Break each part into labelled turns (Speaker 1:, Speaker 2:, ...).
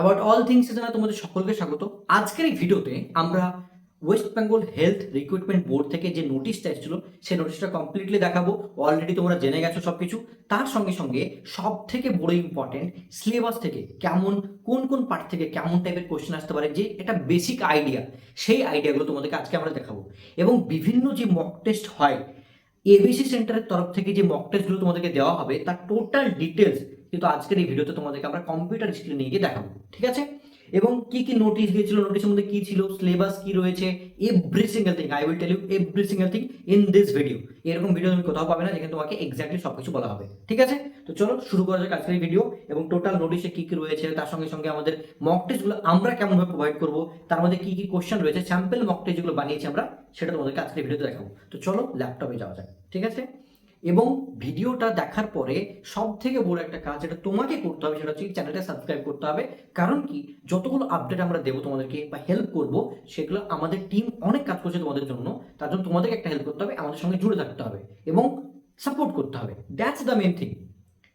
Speaker 1: About all things জানা তোমাদের সকলকে স্বাগত। আজকের এই ভিডিওতে আমরা West Bengal health recruitment board থেকে যে নোটিশটা এসেছিল, সেই নোটিশটা কমপ্লিটলি দেখাবো। অলরেডি তোমরা জেনে গেছো সব কিছু তার সঙ্গে সঙ্গে সব থেকে বড় ইম্পর্টেন্ট সিলেবাস থেকে কেমন, কোন কোন পার্ট থেকে কেমন টাইপের কোয়েশ্চেন আসতে পারে, যে এটা বেসিক আইডিয়া সেই আইডিয়াগুলো তোমাদেরকে আজকে আমরা দেখাবো। এবং বিভিন্ন যে মক টেস্ট হয় এবিসি সেন্টারের তরফ থেকে যে মক টেস্টগুলো তোমাদেরকে দেওয়া হবে, তার টোটাল ডিটেলস কিন্তু আজকের এই ভিডিওতে তোমাদেরকে আমরা কম্পিউটার স্ক্রিনে নিয়ে গিয়ে দেখাবো, ঠিক আছে? এবং কি কি নোটিশ দিয়েছিল নোটিশের মধ্যে কি ছিল সিলেবাস কি রয়েছে every single thing I will tell you every single thing in this video এরকম ভিডিও তুমি কোথাও পাবে না, যেখানে তোমাকে এক্স্যাক্টলি সব কিছু বলা হবে, ঠিক আছে? তো চলো শুরু করা যাক আজকের ভিডিও এবং টোটাল নোটিশে কি কি রয়েছে, তার সঙ্গে সঙ্গে আমাদের মক টেস্টগুলো আমরা কেমনভাবে প্রোভাইড করব, তার মধ্যে কি কি কোশ্চেন রয়েছে স্যাম্পল মক টেস্ট যেগুলো বানিয়েছি আমরা, সেটা তোমাদেরকে আজকের ভিডিওতে দেখাবো। তো চলো ল্যাপটপে যাওয়া যাক, ঠিক আছে? এবং ভিডিওটা দেখার পরে সব থেকে বড় একটা কাজ যেটা তোমাকে করতে হবে সেটা হচ্ছে চ্যানেলটা সাবস্ক্রাইব করতে হবে। কারণ কি? যতগুলো আপডেট আমরা দেবো তোমাদেরকে বা হেল্প করব, সেগুলো আমাদের টিম অনেক কাজ করছে তোমাদের জন্য। তার জন্য তোমাদেরকে একটা হেল্প করতে হবে, আমাদের সঙ্গে জুড়ে থাকতে হবে এবং সাপোর্ট করতে হবে। দ্যাটস দ্য মেন থিং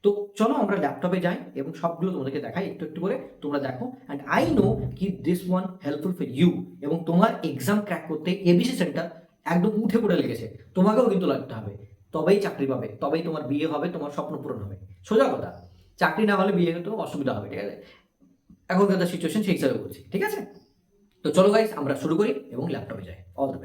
Speaker 1: তো চলো আমরা ল্যাপটপে যাই এবং সবগুলো তোমাদেরকে দেখাই একটু একটু করে, তোমরা দেখো। অ্যান্ড আই নো কি this one helpful for you এবং তোমার এক্সাম ক্র্যাক করতে এবিসি সেন্টার একদম উঠে পড়ে লেগেছে। তোমাকেও কিন্তু লাগতে হবে। তবেই চাকরি পাবে, তবেই তোমার বিয়ে হবে, তোমার স্বপ্ন পূরণ হবে। সোজা কথা, চাকরি না হলে বিয়ে তো অসুবিধা হবে, ঠিক আছে? এখন এখনকার সিচুয়েশন সেই হিসাবে বলছি, ঠিক আছে? তো চলো গাইস আমরা শুরু করি এবং ল্যাপটপে যাই। অল দ্য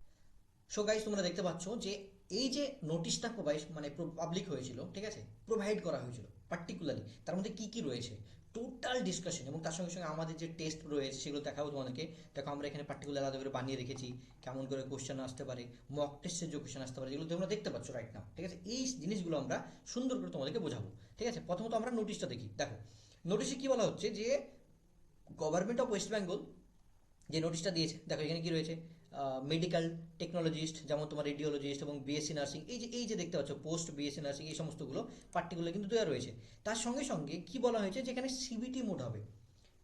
Speaker 2: সো গাইস তোমরা দেখতে পাচ্ছ যে এই যে নোটিশটা প্রোভাইড মানে পাবলিক হয়েছিল, ঠিক আছে? প্রোভাইড করা হয়েছিল পার্টিকুলারলি তার মধ্যে কি কি রয়েছে? টোটাল ডিসকাশন এবং তার সঙ্গে সঙ্গে আমাদের যে টেস্ট রয়েছে, সেগুলো দেখাবো তোমাদেরকে। দেখো, আমরা এখানে পার্টিকুলার আলাদা করে বানিয়ে রেখেছি, কেমন করে কোশ্চেন আসতে পারে মক টেস্টের যে কোশ্চেন আসতে পারে যেগুলো তোমরা দেখতে পাচ্ছ রাইট নাও ঠিক আছে? এই জিনিসগুলো আমরা সুন্দর করে তোমাদেরকে বোঝাবো, ঠিক আছে? প্রথমত আমরা নোটিশটা দেখি, দেখো নোটিশে কি বলা হচ্ছে যে গভর্নমেন্ট অফ ওয়েস্ট বেঙ্গল যে নোটিশটা দিয়েছে, দেখো, এখানে কি রয়েছে? মেডিকেল টেকনোলজিস্ট যেমন তোমার রেডিওলজিস্ট এবং বিএসসি নার্সিং এই যে এই যে দেখতে পাচ্ছ পোস্ট বিএসসি নার্সিং এই সমস্তগুলো পার্টিকুলার কিন্তু দেওয়া রয়েছে। তার সঙ্গে সঙ্গে কি বলা হয়েছে, যেখানে সিবিটি মোড হবে।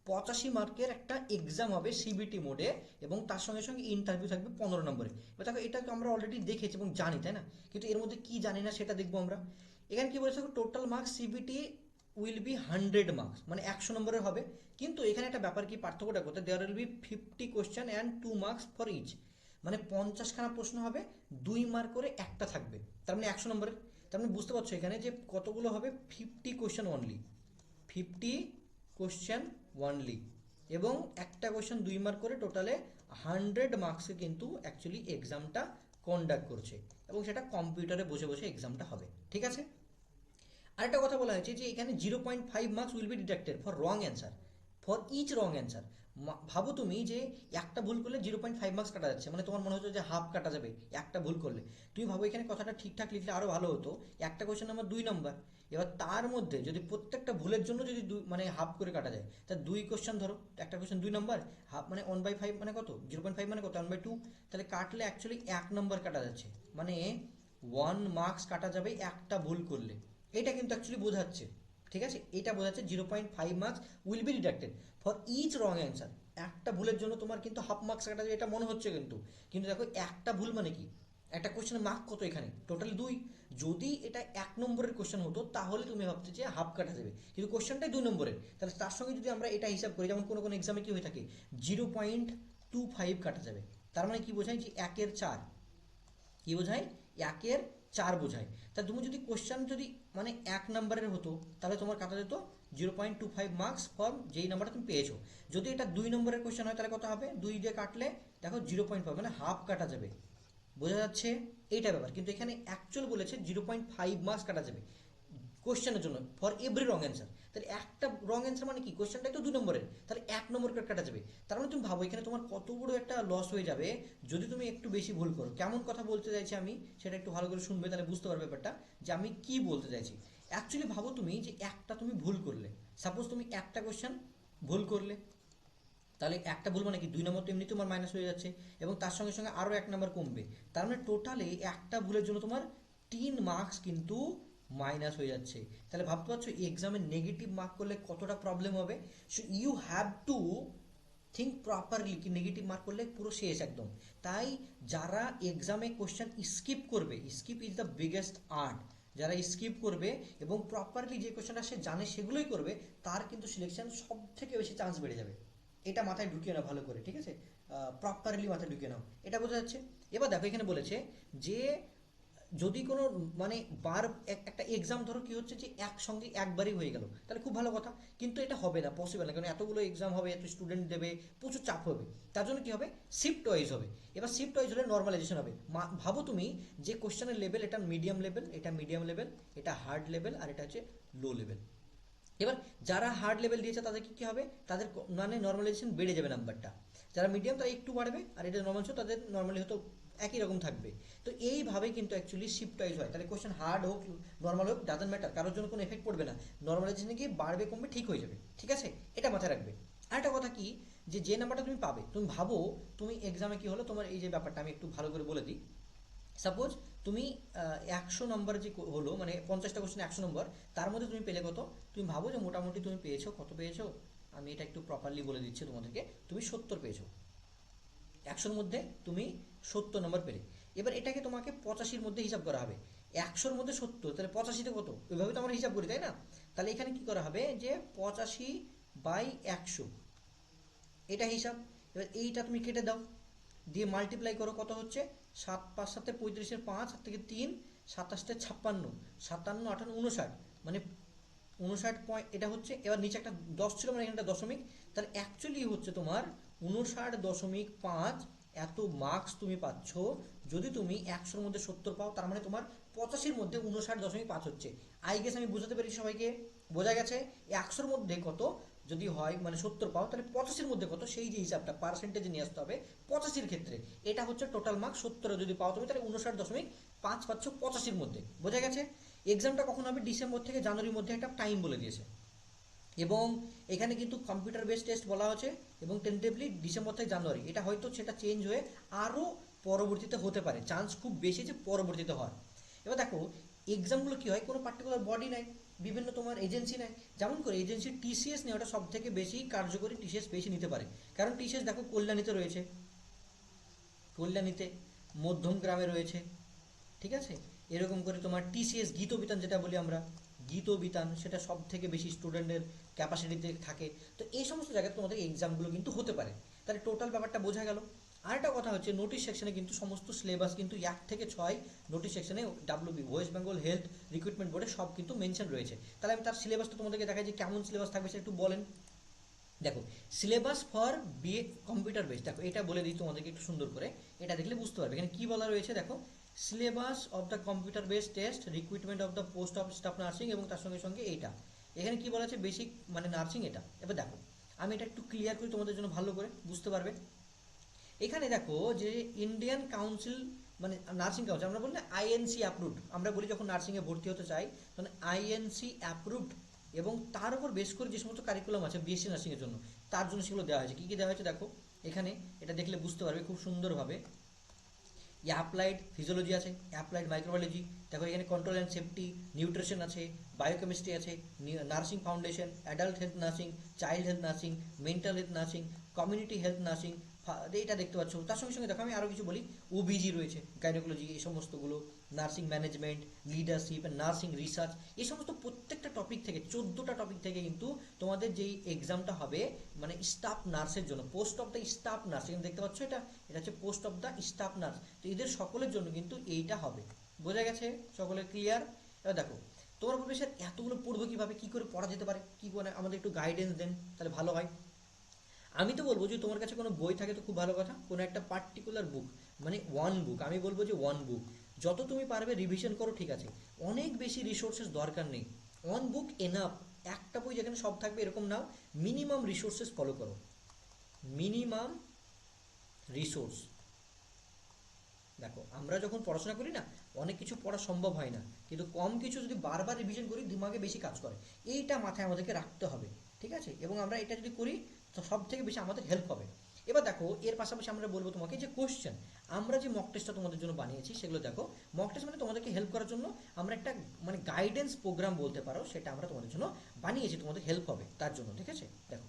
Speaker 2: পঁচাশি মার্কের একটা এক্সাম হবে সিবিটি মোডে এবং তার সঙ্গে সঙ্গে ইন্টারভিউ থাকবে পনেরো নম্বরে। এবার দেখো, এটা তো আমরা অলরেডি দেখেছি এবং জানি, তাই না? কিন্তু এর মধ্যে কি জানি না, সেটা দেখব আমরা। এখানে কি বলেছে total marks CBT will be hundred marks মানে একশো নম্বরের হবে। কিন্তু এখানে একটা ব্যাপার কি, পার্থক্যটা করতে there will be fifty question and two marks for each মানে পঞ্চাশখানা প্রশ্ন হবে, দুই মার্ক করে একটা থাকবে। তার মানে একশো নম্বরের। তার মানে বুঝতে পারছ এখানে যে কতগুলো হবে? Fifty question only fifty question only এবং একটা কোয়েশ্চেন দুই মার্ক করে টোটালে হান্ড্রেড মার্কসে কিন্তু অ্যাকচুয়ালি এক্সামটা কন্ডাক্ট করছে। এবং সেটা কম্পিউটারে বসে বসে এক্সামটা হবে। ঠিক আছে? আরেকটা কথা বলা হয়েছে যে এখানে zero point five marks will be deducted for wrong answer for each wrong answer ভাবো তুমি যে একটা ভুল করলে জিরো পয়েন্ট ফাইভ মার্কস কাটা যাচ্ছে। মানে তোমার মনে হচ্ছে যে হাফ কাটা যাবে একটা ভুল করলে। তুমি ভাবো এখানে কথাটা ঠিকঠাক লিখলে আরও ভালো হতো। একটা কোয়েশ্চেন নাম্বার দুই নম্বর এবার তার মধ্যে যদি প্রত্যেকটা ভুলের জন্য যদি দুই মানে হাফ করে কাটা যায়, তা দুই কোয়েশ্চেন ধরো, একটা কোশ্চেন দুই নম্বর হাফ মানে ওয়ান বাই ফাইভ মানে কত? জিরো পয়েন্ট ফাইভ মানে কত? ওয়ান বাই টু তাহলে কাটলে অ্যাকচুয়ালি এক নম্বর কাটা যাচ্ছে। মানে ওয়ান মার্কস কাটা যাবে একটা ভুল করলে। এটা কিন্তু অ্যাকচুয়ালি বোঝাচ্ছে। ঠিক আছে? এটা বোঝাচ্ছে zero point five marks will be deducted for each wrong answer একটা ভুলের জন্য তোমার কিন্তু হাফ মার্কস কাটা যাবে এটা মনে হচ্ছে কিন্তু। কিন্তু দেখো, একটা ভুল মানে কি? একটা কোশ্চেনের মার্ক কত এখানে? টোটালি দুই। যদি এটা এক নম্বরের কোশ্চেন হতো, তাহলে তুমি ভাবতে যে হাফ কাটা যাবে। কিন্তু কোশ্চেনটাই দুই নম্বরের। তাহলে তার সঙ্গে যদি আমরা এটা হিসাব করি, যেমন কোনো কোনো এক্সামে কি হয়ে থাকে? জিরো পয়েন্ট টু ফাইভ কাটা যাবে। তার মানে কি বোঝায়? যে একের চার। কি বোঝায়? একের চার বোঝায়। তা তুমি যদি কোশ্চেন যদি মানে এক নম্বরের হতো, তাহলে তোমার কাটা যেত zero point two five marks for যেই নাম্বারটা তুমি পেয়েছ। যদি এটা দুই নম্বরের কোয়েশ্চেন হয়, তাহলে কত হবে? দুই দিয়ে কাটলে দেখো জিরো পয়েন্ট ফাইভ মানে হাফ কাটা যাবে। বোঝা যাচ্ছে? এইটা ব্যাপার। কিন্তু এখানে অ্যাকচুয়াল বলেছে জিরো পয়েন্ট ফাইভ মার্কস কাটা যাবে। কোশ্চেনের জন্য ফর এভরি রং অ্যান্সার তাহলে একটা রং অ্যান্সার মানে কি? কোশ্চেনটাই তো দু নম্বরের। তাহলে এক নম্বর করে কাটা যাবে। তার মানে তুমি ভাবো, এখানে তোমার কত বড় একটা লস হয়ে যাবে, যদি তুমি একটু বেশি ভুল করো। কেমন কথা বলতে চাইছি আমি, সেটা একটু ভালো করে শুনবে, তাহলে বুঝতে পারবে ব্যাপারটা, যে আমি কি বলতে চাইছি। অ্যাকচুয়ালি ভাবো তুমি যে একটা তুমি ভুল করলে। সাপোজ তুমি একটা কোশ্চেন ভুল করলে। তাহলে একটা ভুল মানে কি? দুই নম্বর তো এমনি তোমার মাইনাস হয়ে যাচ্ছে, এবং তার সঙ্গে সঙ্গে আরও এক নম্বর কমবে। তার মানে টোটালে একটা ভুলের জন্য তোমার তিন মার্কস কিন্তু মাইনাস হয়ে যাচ্ছে। তাহলে ভাবতে পারছ এক্সামে নেগেটিভ মার্ক করলে কতটা প্রবলেম হবে? So you have to think properly কি নেগেটিভ মার্ক করলে পুরো শেষ একদম। তাই যারা এক্সামে কোশ্চেন স্কিপ করবে skip is the biggest art যারা স্কিপ করবে এবং প্রপারলি যে কোয়েশ্চেনটা সে জানে সেগুলোই করবে, তার কিন্তু সিলেকশন সব থেকে বেশি চান্স বেড়ে যাবে। এটা মাথায় ঢুকিয়ে নাও ভালো করে, ঠিক আছে? প্রপারলি মাথায় ঢুকিয়ে নাও। এটা বোঝা যাচ্ছে? এবার দেখো, এখানে বলেছে যে যদি কোনো মানে বার এক- একটা এক্সাম ধরো কি হচ্ছে যে একসঙ্গে একবারই হয়ে গেল, তাহলে খুব ভালো কথা। কিন্তু এটা হবে না পসিবল না। কারণ এতগুলো এক্সাম হবে, এত স্টুডেন্ট দেবে, প্রচুর চাপ হবে। তার জন্য কি হবে? শিফট ওয়াইজ হবে। এবার শিফট ওয়াইজ হলে নর্মালাইজেশন হবে। ভাবো তুমি যে কোশ্চেনের লেভেল এটা মিডিয়াম লেভেল এটা মিডিয়াম লেভেল এটা হার্ড লেভেল আর এটা হচ্ছে লো লেভেল এবার যারা হার্ড লেভেল দিয়েছে তাদের কি হবে? তাদের মানে নর্মালাইজেশন বেড়ে যাবে নাম্বারটা যারা মিডিয়াম তারা একটু বাড়বে, আর এটা নর্মাল ছিল তাদের নর্মালি হয়তো একই রকম থাকবে। তো এইভাবেই কিন্তু অ্যাকচুয়ালি শিফট ওয়াইজ হয়। তাহলে কোশ্চেন হার্ড হোক নর্মাল হোক ডাজন্ট ম্যাটার কারোর জন্য কোনো এফেক্ট পড়বে না। নর্মালাইজেশনে গিয়ে বাড়বে, কমবে, ঠিক হয়ে যাবে। ঠিক আছে? এটা মাথায় রাখবে। আরেকটা কথা কি? যে যে নাম্বারটা তুমি পাবে, তুমি ভাবো, তুমি এক্সামে কি হলো? তোমার এই যে ব্যাপারটা আমি একটু ভালো করে বলে দিই। সাপোজ তুমি একশো নম্বর যে হলো মানে পঞ্চাশটা কোশ্চেন একশো নম্বর তার মধ্যে তুমি পেলে কত? তুমি ভাবো যে মোটামুটি তুমি পেয়েছ, কত পেয়েছ? আমি এটা একটু প্রপারলি বলে দিচ্ছি তোমাদেরকে। তুমি সত্তর পেয়েছ। একশোর মধ্যে তুমি সত্তর নম্বর পেলে। এবার এটাকে তোমাকে পঁচাশির মধ্যে হিসাব করা হবে। একশোর মধ্যে সত্তর, তাহলে পঁচাশিতে কত? ওইভাবে তো আমরা হিসাব করি, তাই না? তাহলে এখানে কি করা হবে যে পঁচাশি বাই একশো। এটা হিসাব। এবার এইটা তুমি কেটে দাও। দিয়ে মাল্টিপ্লাই করো, কত হচ্ছে? সাত, পাঁচ সাথে পঁয়ত্রিশের পাঁচ হাত থেকে তিন, সাতাশতে ছাপ্পান্ন। সাতান্ন আটান্ন উনষাট মানে উনষাট পয়েন্ট এটা হচ্ছে, এবার নিচে একটা দশ ছিল মানে এখানে দশমিক, তাহলে অ্যাকচুয়ালি হচ্ছে তোমার উনষাট দশমিক পাঁচ, এত মার্কস তুমি পাচ্ছ, যদি তুমি একশোর মধ্যে সত্তর পাও, তার মানে তোমার পঁচাশির মধ্যে উনষাট দশমিক পাঁচ হচ্ছে। আই গেস আমি বুঝাতে পেরেছি সবাইকে, বোঝা গেছে, একশোর মধ্যে কত? যদি হয় মানে সত্তর পাও, তাহলে পঁচাশির মধ্যে কত? সেই যে হিসাবটা পার্সেন্টেজ নিয়ে আসতে হবে পঁচাশির ক্ষেত্রে। এটা হচ্ছে টোটাল মার্কস সত্তরে যদি পাও তুমি, তাহলে উনষাট দশমিক পাঁচ পাচ্ছ পঁচাশির মধ্যে। বোঝা গেছে? এক্সামটা কখন হবে? ডিসেম্বর থেকে জানুয়ারির মধ্যে একটা টাইম বলে দিয়েছে। এবং এখানে কিন্তু কম্পিউটার বেস টেস্ট বলা হচ্ছে এবং টেন্টেভলি ডিসেম্বর থেকে জানুয়ারি এটা হয়তো সেটা চেঞ্জ হয়ে আরও পরবর্তীতে হতে পারে। চান্স খুব বেশি যে পরবর্তীতে হয়। এবার দেখো এক্সামগুলো কী হয়? কোনো পার্টিকুলার বডি নেয় বিভিন্ন তোমার এজেন্সি নেয়। যেমন করে এজেন্সি টিসিএস নেওয়াটা সব থেকে বেশি কার্যকরী টিসিএস বেশি নিতে পারে। কারণ টিসিএস দেখো কল্যাণীতে রয়েছে। কল্যাণীতে মধ্যম গ্রামে রয়েছে। ঠিক আছে? এরকম করে তোমার টিসিএস গীত বিতান যেটা বলি আমরা, গীত বিতান সেটা সব থেকে বেশি স্টুডেন্টের ক্যাপাসিটিতে থাকে। তো এই সমস্ত জায়গায় তোমাদের এক্সামগুলো কিন্তু হতে পারে। তাহলে টোটাল ব্যাপারটা বোঝা গেল। আরেকটা কথা হচ্ছে নোটিশ সেকশনে কিন্তু সমস্ত সিলেবাস কিন্তু এক থেকে ছয় নোটিশ সেকশনে WB West Bengal health recruitment বোর্ডে সব কিন্তু মেনশন রয়েছে। তাহলে আমি তার সিলেবাসটা তোমাদেরকে দেখাই যে কেমন সিলেবাস থাকবে সেটা একটু বলেন। দেখো syllabus for BA computer base দেখো, এটা বলে দিই তোমাদেরকে একটু সুন্দর করে, এটা দেখলে বুঝতে পারবে। এখানে কী বলা রয়েছে, দেখো syllabus of the computer base test recruitment of the post of staff nursing এবং তার সঙ্গে সঙ্গে এইটা। এখানে কি বলা আছে বেসিক মানে নার্সিং এটা। এবার দেখো, আমি এটা একটু ক্লিয়ার করি তোমাদের জন্য ভালো করে, বুঝতে পারবে? এখানে দেখো যে ইন্ডিয়ান কাউন্সিল মানে নার্সিং কাউন্সিল আমরা বলি না আইএনসি অ্যাপ্রুভড আমরা বলি যখন নার্সিংয়ে ভর্তি হতে চাই, তখন আইএনসি অ্যাপ্রুভড এবং তার উপর বেশ করে যে সমস্ত কারিকুলাম আছে বিএসসি নার্সিংয়ের জন্য, তার জন্য সেগুলো দেওয়া হয়েছে। কী কী দেওয়া হয়েছে দেখো? এখানে এটা দেখলে বুঝতে পারবে খুব সুন্দরভাবে। অ্যাপ্লাইড ফিজিওলজি আছে অ্যাপ্লাইড মাইক্রোবায়োলজি দেখো এখানে কন্ট্রোল অ্যান্ড সেফটি নিউট্রিশন আছে বায়োকেমিস্ট্রি আছে nursing foundation adult health nursing child health nursing mental health nursing community health nursing এটা দেখতে পাচ্ছ। তার সঙ্গে সঙ্গে দেখো, আমি আরও কিছু বলি। ওবিজি রয়েছে গাইনোকোলজি এই সমস্তগুলো nursing management leadership nursing research এই সমস্ত প্রত্যেকটা টপিক থেকে, চোদ্দোটা টপিক থেকে কিন্তু তোমাদের যেই এক্সামটা হবে মানে স্টাফ নার্সের জন্য post of the staff nurse এখানে দেখতে পাচ্ছ এটা? এটা হচ্ছে post of the staff nurse তো এদের সকলের জন্য কিন্তু এইটা হবে। বোঝা গেছে? সকলের ক্লিয়ার এবার দেখো, তোমার বলবে এতগুলো পড়ব কীভাবে? কী করে পড়া যেতে পারে? কী করে আমাদের একটু গাইডেন্স দেন, তাহলে ভালো হয়। আমি তো বলব যে তোমার কাছে কোনো বই থাকে তো খুব ভালো কথা, কোনো একটা পার্টিকুলার বুক মানে ওয়ান বুক আমি বলব যে ওয়ান বুক যত তুমি পারবে রিভিশন করো ঠিক আছে। অনেক বেশি রিসোর্সেস দরকার নেই। ওয়ান বুক এনাফ একটা বই যেখানে সব থাকবে এরকম নাও মিনিমাম রিসোর্সেস ফলো করো। মিনিমাম রিসোর্স দেখো, আমরা যখন পড়াশোনা করি না, অনেক কিছু পড়া সম্ভব হয় না। কিন্তু কম কিছু যদি বারবার রিভিশন করি, দিমাগে বেশি কাজ করে। এইটা মাথায় আমাদেরকে রাখতে হবে, ঠিক আছে? এবং আমরা এটা যদি করি সব থেকে বেশি আমাদের হেল্প হবে। এবার দেখো, এর পাশাপাশি আমরা বলব তোমাকে যে কোশ্চেন আমরা যে মক টেস্টটা তোমাদের জন্য বানিয়েছি, সেগুলো দেখো। মক টেস্ট মানে তোমাদেরকে হেল্প করার জন্য আমরা একটা মানে গাইডেন্স প্রোগ্রাম বলতে পারো, সেটা আমরা তোমাদের জন্য বানিয়েছি, তোমাদের হেল্প হবে তার জন্য, ঠিক আছে? দেখো।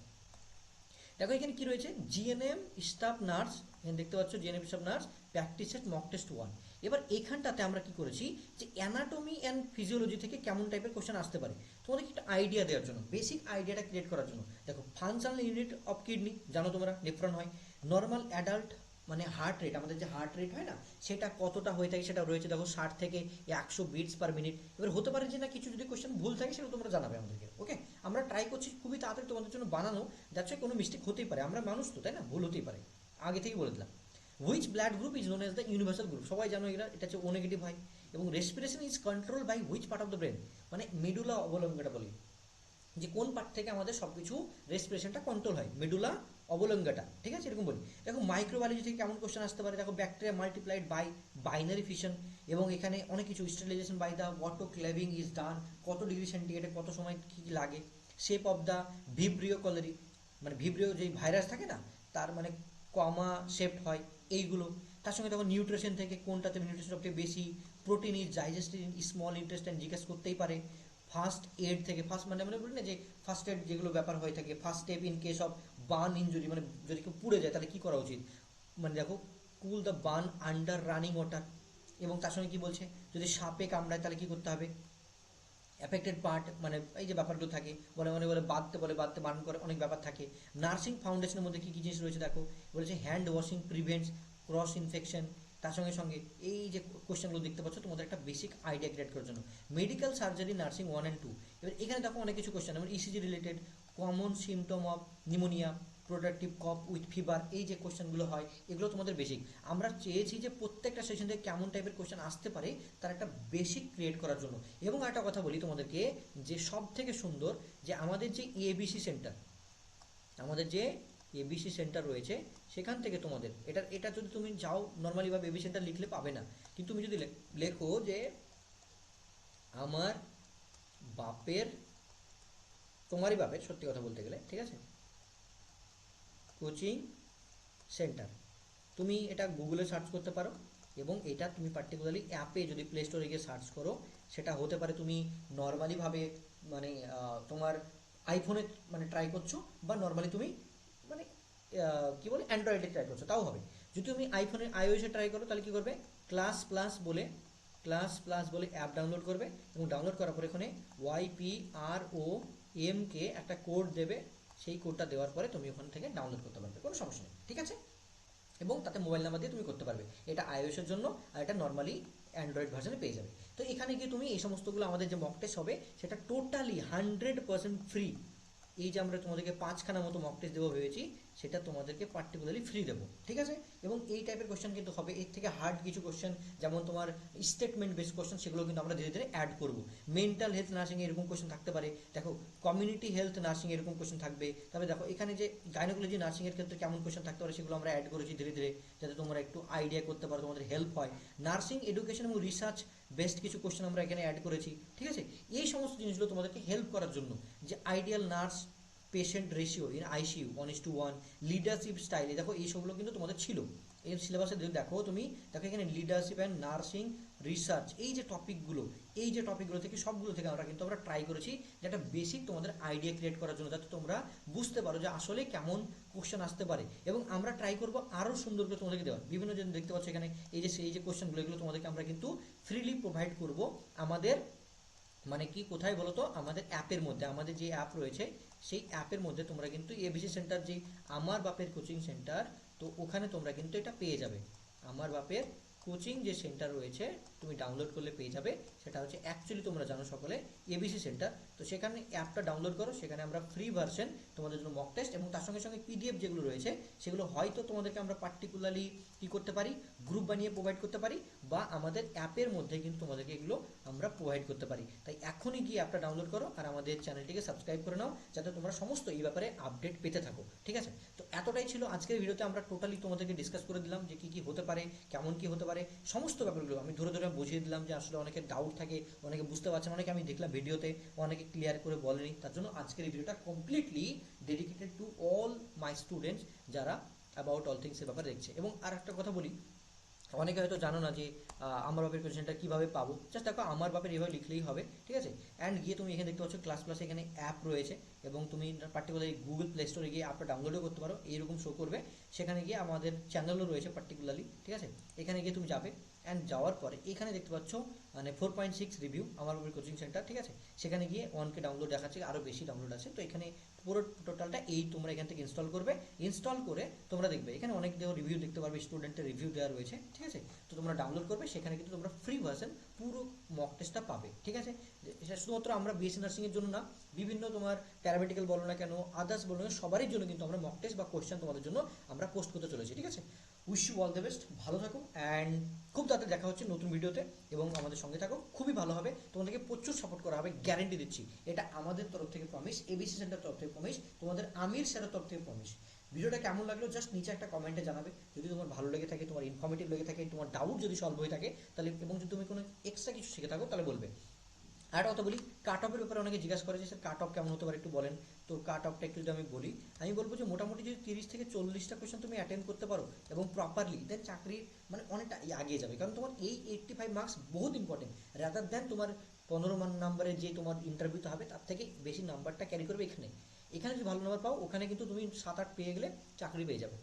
Speaker 2: দেখো, এখানে কি রয়েছে? জিএনএম স্টাফ নার্স এখানে দেখতে পাচ্ছ GNM staff nurse practice set mock test one এবার এখানটাতে আমরা কি করেছি? যে অ্যানাটমি অ্যান্ড ফিজিওলজি থেকে কেমন টাইপের কোশ্চেন আসতে পারে। তোমাদেরকে একটা আইডিয়া দেওয়ার জন্য বেসিক আইডিয়াটা ক্রিয়েট করার জন্য। দেখো ফাংশনাল ইউনিট অফ কিডনি জানো তোমরা নেফ্রন হয়। নর্মাল অ্যাডাল্ট মানে হার্ট রেট আমাদের যে হার্ট রেট হয় না, সেটা কতটা হয়ে থাকে সেটা রয়েছে, দেখো, ষাট থেকে একশো বিটস পার মিনিট এবার হতে পারে যে না, কিছু যদি কোয়েশ্চেন ভুল থাকে, সেটা তোমরা জানাবে আমাদেরকে ওকে আমরা ট্রাই করছি খুবই তাড়াতাড়ি তোমাদের জন্য বানানো যাচ্ছে কোনো মিস্টেক হতেই পারে। আমরা মানুষ তো, তাই না? ভুল হতেই পারে। আগে থেকেই বলে দিলাম। Which blood group is known as the universal group সবাই জানো এরা, এটা হচ্ছে ও নেগেটিভ হয়। এবং respiration is control by which part of the brain মানে মেডুলা অবলম্বনটা বলি। যে কোন পার্ট থেকে আমাদের সব কিছু রেসপিরেশনটা কন্ট্রোল হয় মেডুলা অবলঙ্গাটা ঠিক আছে? এরকম বলি। দেখো মাইক্রোবায়োলজি থেকে কেমন কোশ্চেন আসতে পারে? দেখো bacteria multiplied by binary fission এবং এখানে অনেক কিছু sterilisation by the autoclaving is done কত ডিগ্রি সেন্টিগ্রেডে কত সময় কী কী লাগে shape of the vibrio cholerae মানে ভিব্রিও যেই ভাইরাস থাকে না, তার মানে কমা শেপড হয়, এইগুলো। তার সঙ্গে দেখো নিউট্রিশন থেকে কোনটাতে নিউট্রিশন সবচেয়ে বেশি protein is digestive in small intestine জিজ্ঞেস করতেই পারে। ফার্স্ট এড থেকে ফার্স্ট মানে মানে বলি না যে ফার্স্ট এড যেগুলো ব্যাপার হয়ে থাকে first step in case of burn injury মানে যদি কেউ পুড়ে যায় তাহলে কী করা উচিত? মানে দেখো cool the burn under running water এবং তার সঙ্গে কী বলছে? যদি সাপে কামড়ায় তাহলে কী করতে হবে? অ্যাফেক্টেড পার্ট মানে এই যে ব্যাপারগুলো থাকে, বলে মনে বলে বাঁধতে বলে বাঁধতে বারণ করে অনেক ব্যাপার থাকে। নার্সিং ফাউন্ডেশনের মধ্যে কী কী জিনিস রয়েছে দেখো? বলেছে hand washing prevents cross infection তার সঙ্গে সঙ্গে এই যে কোশ্চেনগুলো দেখতে পাচ্ছ, তোমাদের একটা বেসিক আইডিয়া ক্রিয়েট করার জন্য। Medical surgery nursing one and two এবার এখানে দেখো অনেক কিছু কোশ্চেন যেমন ECG related common symptom of pneumonia productive cough with fever এই যে কোশ্চেনগুলো হয়, এগুলো তোমাদের বেসিক আমরা চেয়েছি যে প্রত্যেকটা সেশন থেকে কেমন টাইপের কোশ্চেন আসতে পারে, তার একটা বেসিক ক্রিয়েট করার জন্য। এবং একটা কথা বলি তোমাদেরকে, যে সব থেকে সুন্দর, যে আমাদের যে এবিসি সেন্টার আমাদের যে এবিসি সেন্টার রয়েছে, সেখান থেকে তোমাদের। এটা এটা যদি তুমি যাও নর্মালিভাবে এবিসি সেন্টার লিখলে পাবে না। কিন্তু তুমি যদি লেখো যে আমার বাপের, তোমারই বাপের, সত্যি কথা বলতে গেলে, ঠিক আছে? Coaching centre. তুমি এটা গুগলে সার্চ করতে পারো, এবং এটা তুমি পার্টিকুলারলি অ্যাপে যদি প্লে স্টোরে গিয়ে সার্চ করো, সেটা হতে পারে তুমি নর্মালিভাবে মানে তোমার আইফোনে মানে ট্রাই করছ, বা নর্মালি তুমি মানে কি বলে অ্যান্ড্রয়েডে ট্রাই করছ, তাও হবে। যদি তুমি আইফোনে আইওএসে ট্রাই করো, তাহলে কি করবে? ক্লাস প্লাস বলে ক্লাস প্লাস বলে অ্যাপ ডাউনলোড করবে এবং ডাউনলোড করার পর এখানে Y P R O M K একটা কোড দেবে। সেই কোডটা দেওয়ার পরে তুমি ওখান থেকে ডাউনলোড করতে পারবে, কোনো সমস্যা নেই, ঠিক আছে? এবং তাতে মোবাইল নাম্বার দিয়ে তুমি করতে পারবে। এটা আইওএসের জন্য আর এটা নর্মালি অ্যান্ড্রয়েড ভার্সনে পেয়ে যাবে। তো এখানে গিয়ে তুমি এই সমস্তগুলো আমাদের যে মক টেস্ট হবে, সেটা টোটালি হান্ড্রেড পার্সেন্ট ফ্রি এই যে আমরা তোমাদেরকে পাঁচখানা মতো মক টেস্ট দেবো ভেবেছি সেটা তোমাদেরকে পার্টিকুলারলি ফ্রি দেবো, ঠিক আছে? এবং এই টাইপের কোশ্চেন কিন্তু হবে। এর থেকে হার্ড কিছু কোশ্চেন যেমন তোমার স্টেটমেন্ট বেস কোশ্চেন সেগুলো কিন্তু আমরা ধীরে ধীরে অ্যাড করব। মেন্টাল হেলথ নার্সিং এরকম কোশ্চেন থাকতে পারে। দেখো কমিউনিটি হেলথ নার্সিং এরকম কোশ্চেন থাকবে। তবে দেখো, এখানে যে গাইনোকোলজি নার্সিং এর ক্ষেত্রে কেমন কোশ্চেন থাকতে পারে সেগুলো আমরা অ্যাড করেছি ধীরে ধীরে, যাতে তোমরা একটু আইডিয়া করতে পারো, তোমাদের হেল্প হয়। নার্সিং এডুকেশন এবং রিসার্চ বেস্ট কিছু কোশ্চেন আমরা এখানে অ্যাড করেছি, ঠিক আছে? এই সমস্ত জিনিসগুলো তোমাদেরকে হেল্প করার জন্য যে ideal nurse patient ratio in ICU one is to one leadership স্টাইলে দেখো এই সবগুলো কিন্তু তোমাদের ছিল। এই সিলেবাসে যদি দেখো তুমি, দেখো এখানে লিডারশিপ অ্যান্ড নার্সিং রিসার্চ এই যে টপিকগুলো এই যে টপিকগুলো থেকে সবগুলো থেকে আমরা কিন্তু আমরা ট্রাই করেছি যে একটা বেসিক তোমাদের আইডিয়া ক্রিয়েট করার জন্য, যাতে তোমরা বুঝতে পারো যে আসলে কেমন কোশ্চেন আসতে পারে। এবং আমরা ট্রাই করব আরও সুন্দর করে তোমাদেরকে দেওয়ার। বিভিন্ন জন দেখতে পাচ্ছ এখানে, এই যে এই যে কোশ্চেনগুলো এগুলো তোমাদেরকে আমরা কিন্তু ফ্রিলি প্রোভাইড করব আমাদের মানে কি কোথায় বলো তো আমাদের অ্যাপের মধ্যে, আমাদের যে অ্যাপ রয়েছে, সেই অ্যাপের মধ্যে তোমরা কিন্তু এবিসি সেন্টার যে আমার বাপের কোচিং সেন্টার তো ওখানে তোমরা কিন্তু এটা পেয়ে যাবে। আমার বাপের কোচিং যে সেন্টার রয়েছে, তুমি ডাউনলোড করলে পেয়ে যাবে। সেটা হচ্ছে অ্যাকচুয়ালি তোমরা জানো সকলে এবিসি সেন্টার। তো সেখানে অ্যাপটা ডাউনলোড করো, সেখানে আমরা ফ্রি ভার্সন তোমাদের জন্য মক টেস্ট এবং তার সঙ্গে সঙ্গে পিডিএফ যেগুলো রয়েছে, সেগুলো হয়তো তোমাদেরকে আমরা পার্টিকুলারলি কি করতে পারি গ্রুপ বানিয়ে প্রোভাইড করতে পারি বা আমাদের অ্যাপের মধ্যে কিন্তু তোমাদেরকে এগুলো আমরা প্রোভাইড করতে পারি। তাই এখনই গিয়ে অ্যাপটা ডাউনলোড করো আর আমাদের চ্যানেলটিকে সাবস্ক্রাইব করে নাও, যাতে তোমরা সমস্ত এই ব্যাপারে আপডেট পেতে থাকো। ঠিক আছে? এতটাই ছিল, আজকের ভিডিওতে আমরা টোটালি তোমাদেরকে ডিসকাস করে দিলাম যে কী কী হতে পারে, কেমন কী হতে পারে, সমস্ত ব্যাপারগুলো। আমি ধরে ধরে বুঝিয়ে দিলাম যে আসলে অনেকে ডাউট থাকে, অনেকে বুঝতে পারছে না, অনেকে আমি দেখলাম ভিডিওতে, অনেকে ক্লিয়ার করে বলেনি। তার জন্য আজকের এই ভিডিওটা completely dedicated to all my students যারা অ্যাবাউট অল থিংসের ব্যাপারে দেখছে। এবং আর একটা কথা বলি, অনেকে হয়তো জানো না যে আমার বাপের কোয়েশ্চেনটা কীভাবে পাবো? জাস্ট দেখো, আমার বাপের এভাবে লিখলেই হবে, ঠিক আছে? অ্যান্ড গিয়ে তুমি এখানে দেখতে পাচ্ছ ক্লাস প্লাসে এখানে অ্যাপ রয়েছে। এবং তুমি পার্টিকুলারলি গুগল প্লে স্টোরে গিয়ে অ্যাপটা ডাউনলোডও করতে পারো, এইরকম শো করবে। সেখানে গিয়ে আমাদের চ্যানেলও রয়েছে পার্টিকুলারলি ঠিক আছে? এখানে গিয়ে তুমি যাবে অ্যান্ড যাওয়ার পরে এখানে দেখতে পাচ্ছ মানে ফোর পয়েন্ট সিক্স রিভিউ আমার উপর কোচিং সেন্টার ঠিক আছে? সেখানে গিয়ে ওয়ানকে ডাউনলোড দেখাচ্ছে আরও বেশি ডাউনলোড আছে। তো এখানে পুরো টোটালটা এই তোমরা এখান থেকে ইনস্টল করবে। ইনস্টল করে তোমরা দেখবে, এখানে অনেক দেওয়া রিভিউ দেখতে পারবে স্টুডেন্টের রিভিউ দেওয়া রয়েছে, ঠিক আছে? তো তোমরা ডাউনলোড করবে, সেখানে কিন্তু তোমরা ফ্রি ভার্সন পুরো মক টেস্টটা পাবে, ঠিক আছে? শুধুমাত্র আমরা বিএসসি নার্সিংয়ের জন্য না, বিভিন্ন তোমার প্যারামেডিক্যাল বলো না কেন আদার্স বলো না সবারই জন্য কিন্তু আমরা মক টেস্ট বা কোশ্চেন তোমাদের জন্য আমরা পোস্ট করতে চলেছি, ঠিক আছে? Wish you all the best ভালো থাকো অ্যান্ড খুব তাড়াতাড়ি দেখা হচ্ছে নতুন ভিডিওতে এবং আমাদের সঙ্গে থাকো, খুবই ভালো হবে, তোমাদেরকে প্রচুর সাপোর্ট করা হবে গ্যারেন্টি দিচ্ছি। এটা আমাদের তরফ থেকে প্রমিস এবিসি সেন্টার তরফ থেকে প্রমিস তোমাদের আমির স্যারের তরফ থেকে প্রমিস ভিডিওটা কেমন লাগল জাস্ট নিচে একটা কমেন্টে জানাবে। যদি তোমার ভালো লেগে থাকে, তোমার ইনফরমেটিভ লেগে থাকে, তোমার ডাউট যদি সলভ হয়ে থাকে, তাহলে এবং যদি তুমি কোনো এক্সট্রা কিছু শিখে থাকো, তাহলে বলবে। আর কথা বলি কাট অফের ব্যাপারে অনেকে জিজ্ঞাসা করে যে, স্যার কাট অফ কেমন হতে পারে একটু বলেন? তো কাট অফটা একটু যদি আমি বলি, আমি বলব যে, মোটামুটি যদি তিরিশ থেকে চল্লিশটা কোয়েশ্চেন তুমি অ্যাটেন্ড করতে পারো এবং প্রপারলি দেন চাকরির মানে অনেকটা এগিয়ে যাবে। কারণ তোমার এই এইট্টি ফাইভ মার্কস বহুত ইম্পর্টেন্ট রাদার দেন তোমার পনেরো মান নাম্বারে যে তোমার ইন্টারভিউতে হবে, তার থেকে বেশি নাম্বারটা ক্যারি করবে এখানে। এখানে যদি ভালো নম্বর পাও, ওখানে কিন্তু তুমি সাত আট পেয়ে গেলে চাকরি পেয়ে যাবে।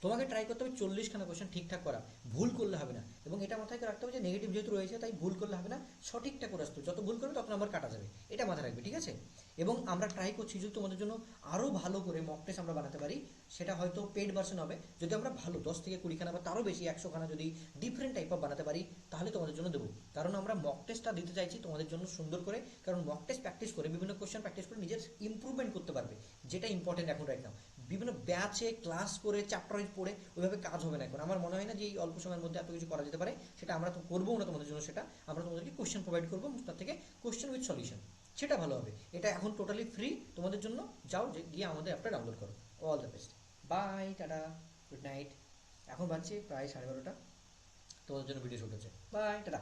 Speaker 2: তোমাকে ট্রাই করতে হবে চল্লিশখানা কোয়েশ্চেন ঠিকঠাক করা। ভুল করলে হবে না। এবং এটা মাথায় রাখতে হবে যে নেগেটিভ যেহেতু রয়েছে, তাই ভুল করলে হবে না। সঠিকটা করে আসতে। যত ভুল করবে তত নাম্বার কাটা যাবে। এটা মাথায় রাখবে, ঠিক আছে? এবং আমরা ট্রাই করছি যদি তোমাদের জন্য আরও ভালো করে মক টেস্ট আমরা বানাতে পারি, সেটা হয়তো পেড ভার্সন হবে। যদি আমরা ভালো, দশ থেকে কুড়িখানা বা তারও বেশি একশোখানা যদি ডিফারেন্ট টাইপ অফ বানাতে পারি, তাহলে তোমাদের জন্য দেবো। কারণ আমরা মক টেস্টটা দিতে চাইছি তোমাদের জন্য সুন্দর করে, কারণ মক টেস্ট প্র্যাকটিস করে, বিভিন্ন কোশ্চেন প্র্যাকটিস করে নিজের ইমপ্রুভমেন্ট করতে পারবে, যেটা ইম্পর্টেন্ট এখন রাইট নাও বিভিন্ন ব্যাচে ক্লাস করে চ্যাপ্টার ওয়াইজ পড়ে, ওইভাবে কাজ হবে না এখন। আমার মনে হয় না যে এই অল্প সময়ের মধ্যে এত কিছু করা যেতে পারে, সেটা আমরা তো করব না তোমাদের জন্য সেটা। আমরা তোমাদেরকে কোশ্চেন প্রোভাইড করব, তার থেকে কোশ্চেন উইথ সলিউশন সেটা ভালো হবে। এটা এখন টোটালি ফ্রি তোমাদের জন্য যাও, যে গিয়ে আমাদের অ্যাপটা ডাউনলোড করো। All the best bye tata good night এখন বাজছে প্রায় সাড়ে বারোটা। তোমাদের জন্য ভিডিও শুট হচ্ছে বাই টাটা।